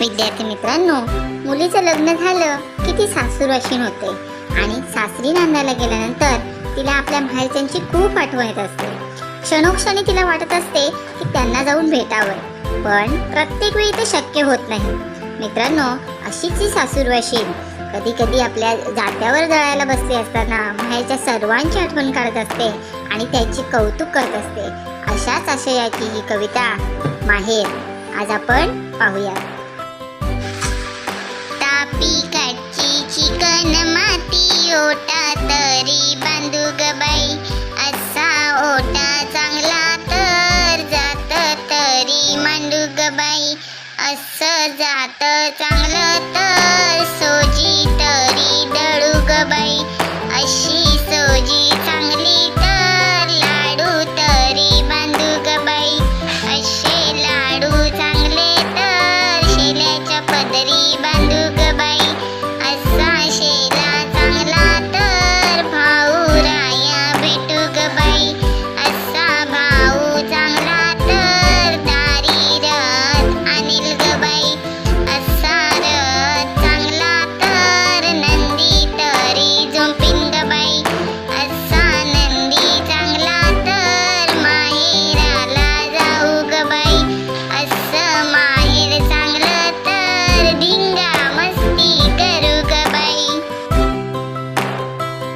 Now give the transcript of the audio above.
विद्यार्थी मित्रांनो मुलीचं लग्न झालं की ती सासूरवाशीन होते. आणि सासरी नांदायला गेल्यानंतर तिला आपल्या माहेरच्यांची खूप आठवण येत असते. क्षणोक्षणी तिला वाटत असते की त्यांना जाऊन भेटावं. पण प्रत्येक वेळी ते शक्य होत नाही. मित्रांनो अशीच ही सासूरवाशीन कधी कधी आपल्या जात्यावर जळायला बसली असताना माहेरच्या सर्वांची आठवण काढत असते आणि त्याची कौतुक करत असते. अशाच आशयाची ही कविता माहेर. आज आपण पाहूया पिकाची काची चिकन माती ओटा तरी बांधू ग बाई. असा ओटा चांगला तर जात तरी मांडू ग बाई. असं जात चांगलं तर